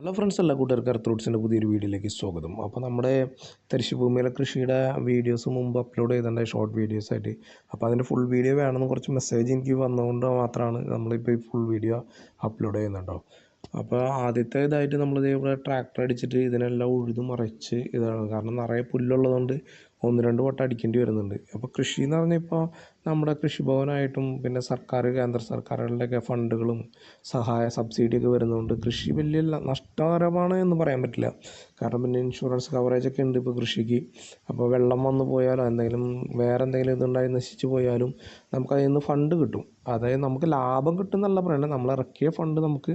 Hello friends എല്ലാ കൂട്ടുകാർക്ക് earth റൂട്ട്സിന്റെ പുതിയൊരു വീഡിയോയിലേക്ക് സ്വാഗതം. അപ്പോൾ നമ്മുടെ തരിശുഭൂമിയിലെ കൃഷിയുടെ വീഡിയോസ് മുമ്പ് അപ്ലോഡ് ചെയ്തിട്ടുണ്ടായി ഷോർട്ട് വീഡിയോസ് ആയിട്ട്. അപ്പോൾ അതിന്റെ ഫുൾ വീഡിയോ വേണമെന്ന് കുറച്ച് മെസ്സേജ് എനിക്ക് വന്നതുകൊണ്ട് മാത്രമാണ് നമ്മളിപ്പോൾ ഈ ഫുൾ വീഡിയോ അപ്ലോഡ് ചെയ്യുന്നുണ്ടോ അപ്പോൾ ആദ്യത്തെ ഇതായിട്ട് നമ്മൾ ഇതേപോലെ ട്രാക്ടർ അടിച്ചിട്ട് ഇതിനെല്ലാം ഉഴുതു മറിച്ച് ഇതാണ്. കാരണം നിറയെ പുല്ലുള്ളതുകൊണ്ട് ഒന്ന് രണ്ട് വട്ടം അടിക്കേണ്ടി വരുന്നുണ്ട്. അപ്പോൾ കൃഷി എന്ന് പറഞ്ഞാൽ ഇപ്പോൾ നമ്മുടെ കൃഷിഭവനായിട്ടും പിന്നെ സർക്കാർ കേന്ദ്ര സർക്കാരുകളുടെയൊക്കെ ഫണ്ടുകളും സഹായ സബ്സിഡിയൊക്കെ വരുന്നതുകൊണ്ട് കൃഷി വലിയ നഷ്ടകരമാണ് എന്ന് പറയാൻ പറ്റില്ല. കാരണം പിന്നെ ഇൻഷുറൻസ് കവറേജ് ഒക്കെ ഉണ്ട് ഇപ്പോൾ കൃഷിക്ക്. അപ്പോൾ വെള്ളം വന്നു പോയാലോ എന്തെങ്കിലും വേറെ എന്തെങ്കിലും ഇതുണ്ടായി നശിച്ചു പോയാലും നമുക്ക് അതിൽ നിന്ന് ഫണ്ട് കിട്ടും. അതായത് നമുക്ക് ലാഭം കിട്ടുന്നല്ല പറയണത് നമ്മൾ ഇറക്കിയ ഫണ്ട് നമുക്ക്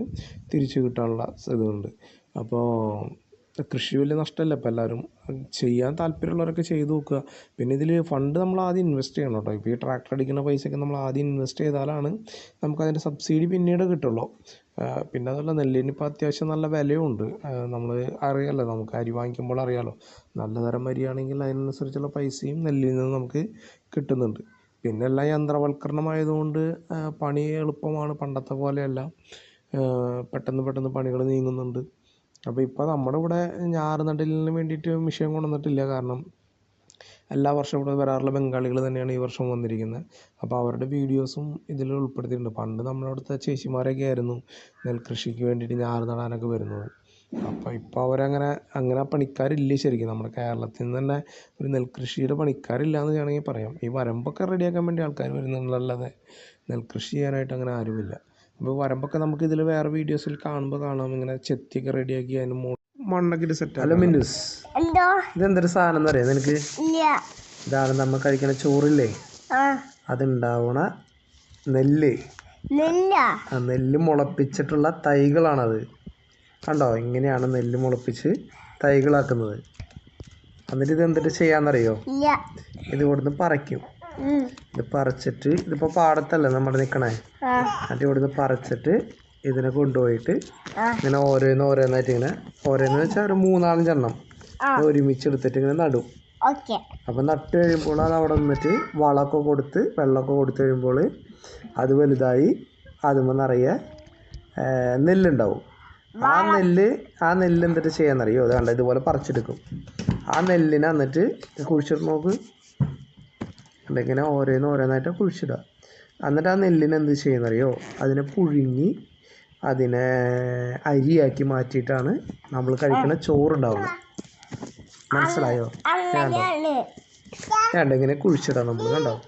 തിരിച്ചു കിട്ടാനുള്ള ഇതുണ്ട്. അപ്പോൾ കൃഷി വലിയ നഷ്ടമല്ല. ഇപ്പോൾ എല്ലാവരും ചെയ്യാൻ താല്പര്യമുള്ളവരൊക്കെ ചെയ്തു നോക്കുക. പിന്നെ ഇതിൽ ഫണ്ട് നമ്മൾ ആദ്യം ഇൻവെസ്റ്റ് ചെയ്യണം കേട്ടോ. ഇപ്പോൾ ഈ ട്രാക്ടർ അടിക്കുന്ന പൈസയൊക്കെ നമ്മൾ ആദ്യം ഇൻവെസ്റ്റ് ചെയ്താലാണ് നമുക്കതിന്റെ സബ്സിഡി പിന്നീട് കിട്ടുള്ളൂ. പിന്നെ അതല്ല നെല്ലിന് ഇപ്പോൾ അത്യാവശ്യം നല്ല വിലയുണ്ട്. നമ്മൾ അറിയാമല്ലോ നമുക്ക് അരി വാങ്ങിക്കുമ്പോൾ അറിയാമല്ലോ നല്ല തരം അരിയാണെങ്കിൽ അതിനനുസരിച്ചുള്ള പൈസയും നെല്ലിൽ നിന്ന് നമുക്ക് കിട്ടുന്നുണ്ട്. പിന്നെ എല്ലാം യന്ത്രവൽക്കരണമായതുകൊണ്ട് പണി എളുപ്പമാണ്. പണ്ടത്തെ പോലെയല്ല. പെട്ടെന്ന് പെട്ടെന്ന് പണികൾ നീങ്ങുന്നുണ്ട്. അപ്പോൾ ഇപ്പോൾ നമ്മുടെ ഇവിടെ ഞാറ് നടലിന് വേണ്ടിയിട്ട് മിഷൻ കൊണ്ടുവന്നിട്ടില്ല. കാരണം എല്ലാ വർഷവും ഇവിടെ വരാറുള്ള ബംഗാളികൾ തന്നെയാണ് ഈ വർഷം വന്നിരിക്കുന്നത്. അപ്പോൾ അവരുടെ വീഡിയോസും ഇതിൽ ഉൾപ്പെടുത്തിയിട്ടുണ്ട്. പണ്ട് നമ്മുടെ അവിടുത്തെ ചേച്ചിമാരൊക്കെ ആയിരുന്നു നെൽകൃഷിക്ക് വേണ്ടിയിട്ട് ഞാറ് നടാനൊക്കെ വരുന്നത്. അപ്പോൾ ഇപ്പോൾ അവരങ്ങനെ അങ്ങനെ പണിക്കാരില്ല ശരിക്കും. നമ്മുടെ കേരളത്തിൽ നിന്ന് തന്നെ ഒരു നെൽകൃഷിയുടെ പണിക്കാരില്ല എന്ന് വേണമെങ്കിൽ പറയാം. ഈ വരമ്പൊക്കെ റെഡിയാക്കാൻ വേണ്ടി ആൾക്കാർ വരുന്നുള്ളതല്ലാതെ നെൽകൃഷി ചെയ്യാനായിട്ട് അങ്ങനെ ആരുമില്ല. അപ്പോൾ വരുമ്പോൾ നമുക്ക് ഇതിൽ വേറെ വീഡിയോസിൽ കാണുമ്പോൾ കാണാം. ഇങ്ങനെ ചെത്തിയൊക്കെ റെഡിയാക്കി അതിന് മോ മണ്ണൊക്കെ ഇട്ട് സെറ്റ് ഹലോ മിന്നുസ് എന്തോ? ഇതെന്തൊരു സാധനം എന്നറിയാം നിനക്ക്? ഇല്ല. ഇതാണ് നമ്മൾ കഴിക്കണ ചോറില്ലേ? ആ. അതുണ്ടാവണ നെല്ല്. നെല്ല? ആ നെല്ല് മുളപ്പിച്ചിട്ടുള്ള തൈകളാണത്. കണ്ടോ? ഇങ്ങനെയാണ് നെല്ല് മുളപ്പിച്ച് തൈകളാക്കുന്നത്. എന്നിട്ട് ഇത് എന്തിട്ട് ചെയ്യാന്നറിയോ ഇത് ഇവിടുന്ന് പറിക്കും. ഇത് പറിച്ചിട്ട് ഇതിപ്പോൾ പാടത്തല്ലേ നമ്മൾ നിൽക്കണേ ആ. എന്നിട്ട് ഇവിടുന്ന് പറിച്ചിട്ട് ഇതിനെ കൊണ്ടുപോയിട്ട് ഇങ്ങനെ ഓരോന്ന് ഓരോന്നായിട്ട് ഇങ്ങനെ ഓരോന്ന് വെച്ചാൽ ഒരു മൂന്നാലഞ്ചെണ്ണം എണ്ണം ഒരുമിച്ച് എടുത്തിട്ട് ഇങ്ങനെ നടും. അപ്പൊ നട്ട് കഴിയുമ്പോൾ അത് അവിടെ നിന്നിട്ട് വളമൊക്കെ കൊടുത്ത് വെള്ളമൊക്കെ കൊടുത്തു കഴിയുമ്പോൾ അത് വലുതായി അതുമ്പോൾ നിറയെ നെല്ലുണ്ടാവും. ആ നെല്ല് ആ നെല്ല് എന്നിട്ട് ചെയ്യാന്നറിയോ? അത് കണ്ട? ഇതുപോലെ പറിച്ചെടുക്കും. ആ നെല്ലിനെ എന്നിട്ട് കുഴിച്ചിട്ട് നോക്ക് കണ്ടോ, ഇങ്ങനെ ഓരോന്ന് ഓരോന്നായിട്ട് കുഴിച്ചിടുക. എന്നിട്ട് ആ നെല്ലിനെ എന്ത് ചെയ്യുന്നറിയോ? അതിനെ പുഴുങ്ങി അതിനെ അരിയാക്കി മാറ്റിയിട്ടാണ് നമ്മൾ കഴിക്കുന്ന ചോറുണ്ടാവുന്നത്. മനസ്സിലായോ? വേണ്ട ഇങ്ങനെ കുഴിച്ചിടാം നമ്മൾ കണ്ടോ?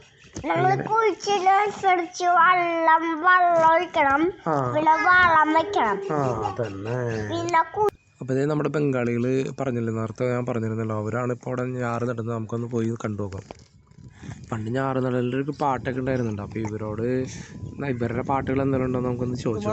നമ്മൾ കുഴിച്ചിനനുസരിച്ച് വെള്ളം വെള്ളം ഒഴിക്കണം. ആ. പിന്നെ വളം വെക്കണം. പിന്നെ അപ്പോൾ ഇതേ നമ്മുടെ ബംഗാളികൾ പറഞ്ഞില്ലേ? നേരത്തെ ഞാൻ പറഞ്ഞിരുന്നല്ലോ. അവരാണ് ഇപ്പോൾ അവിടെ ഞാറ് നടുന്നത്. നമുക്കൊന്ന് പോയി കണ്ടു നോക്കാം. പണ്ട് ഞാറ് നടലിന്റെ ഒരു പാട്ടൊക്കെ ഉണ്ടായിരുന്നുണ്ട്. അപ്പോൾ ഇവരോട് ഇവരുടെ പാട്ടുകൾ എന്തെങ്കിലും ഉണ്ടോ നമുക്കൊന്ന് ചോദിച്ചു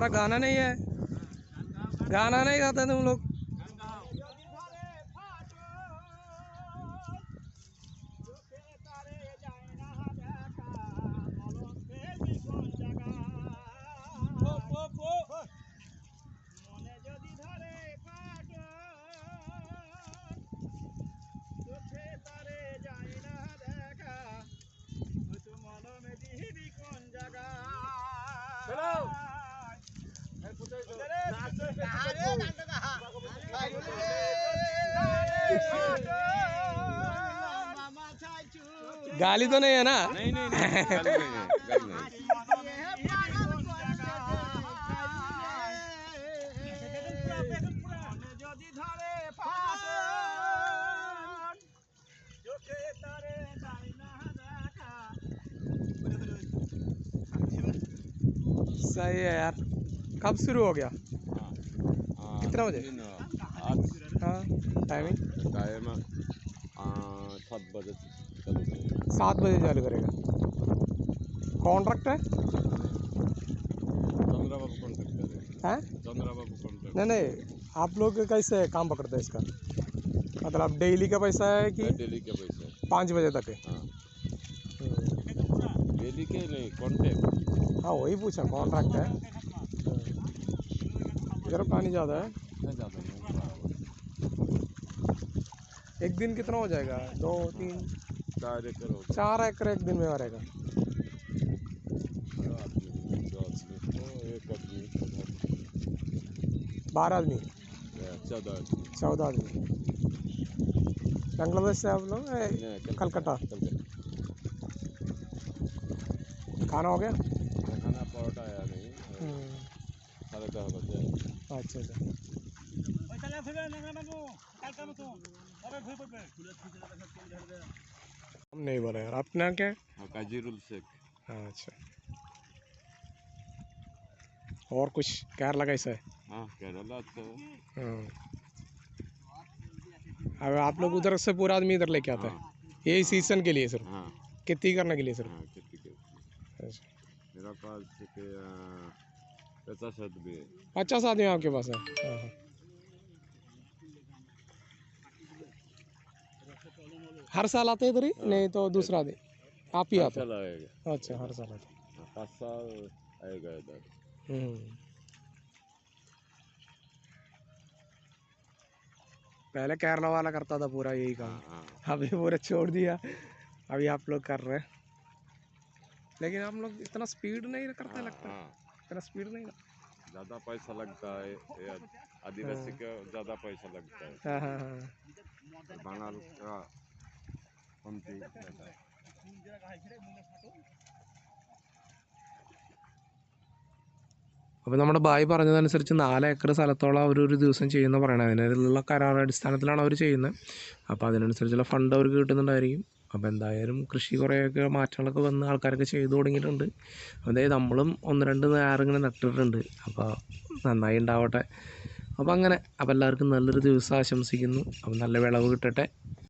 गाली तो नहीं है ना? सही है यार। कब शुरू हो गया? कितना बजे? हाँ टाइमिंग टाइम सात बजे चालू सात बजे चालू करेगा। कॉन्ट्रैक्ट है? चंद्रा बाबू कॉन्टेक्ट करें हैं? चंद्रा बाबू कॉन्टेक्ट नहीं नहीं आप लोग कैसे काम पकड़ते हैं इसका? मतलब डेली का पैसा है कि डेली के पैसे पाँच बजे तक है? हाँ। हम्म। डेली के नहीं कॉन्टेक्ट हाँ वही पूछा कॉन्ट्रैक्ट है। इधर पानी ज़्यादा है। नहीं ज़्यादा नहीं एक दिन कितना हो जाएगा? दो तीन? चार एकड़ चार एकड़ एक दिन में गया आदमी आदमी। तो आदमी बारह आदमी? चौदह आदमी। बांग्लादेश से आप लोग कलकत्ता। खाना हो गया? खाना परोठा आया नहीं। हम्म, अच्छा अच्छा। नहीं बोले यार। अपना क्या? है? हाँ काजीरुल शेख। अच्छा। और कुछ केरला कैसा है हाँ हाँ। अब आप लोग उधर से पूरा आदमी इधर लेके आते हैं? यही सीज़न के लिए सर हाँ। खेती करने के लिए हाँ के अच्छा। मेरा पास पचास आदमी है। पचास आदमी आपके पास है हाँ, हाँ। हर साल आते इधर ही? नहीं तो दूसरा आदमी आप ही आते आएगा। अच्छा हर साल आते हैं। हाँ, पाँच साल आएगा इधर। हम्म। पहले केरला वाला करता था पूरा यही काम। हाँ हाँ। अभी पूरा छोड़ दिया। अभी आप लोग कर रहे हैं। लेकिन हम लोग इतना स्पीड नहीं करते लगता। हाँ। इतना स्पीड नहीं ज़्यादा पैसा लगता है आदिवासी का ज़्यादा पैसा लगता है। हाँ हाँ हाँ। बंगाल का কমতে അപ്പോൾ നമ്മുടെ ബായി പറഞ്ഞതനുസരിച്ച് നാല് ഏക്കർ സ്ഥലത്തോളം അവർ ഒരു ദിവസം ചെയ്യുന്ന പറയണത് അതിനുള്ള കരാറടിസ്ഥാനത്തിലാണ് അവർ ചെയ്യുന്നത്. അപ്പോൾ അതിനനുസരിച്ചുള്ള ഫണ്ട് അവർക്ക് കിട്ടുന്നുണ്ടായിരിക്കും. അപ്പോൾ എന്തായാലും കൃഷി കുറേയൊക്കെ മാറ്റങ്ങളൊക്കെ വന്ന് ആൾക്കാരൊക്കെ ചെയ്തു തുടങ്ങിയിട്ടുണ്ട്. അതായത് നമ്മളും ഒന്ന് രണ്ട് നേരങ്ങനെ നട്ടിട്ടുണ്ട്. അപ്പോൾ നന്നായി ഉണ്ടാവട്ടെ. അപ്പോൾ അങ്ങനെ. അപ്പോൾ എല്ലാവർക്കും നല്ലൊരു ദിവസം ആശംസിക്കുന്നു. അപ്പോൾ നല്ല വിളവ് കിട്ടട്ടെ.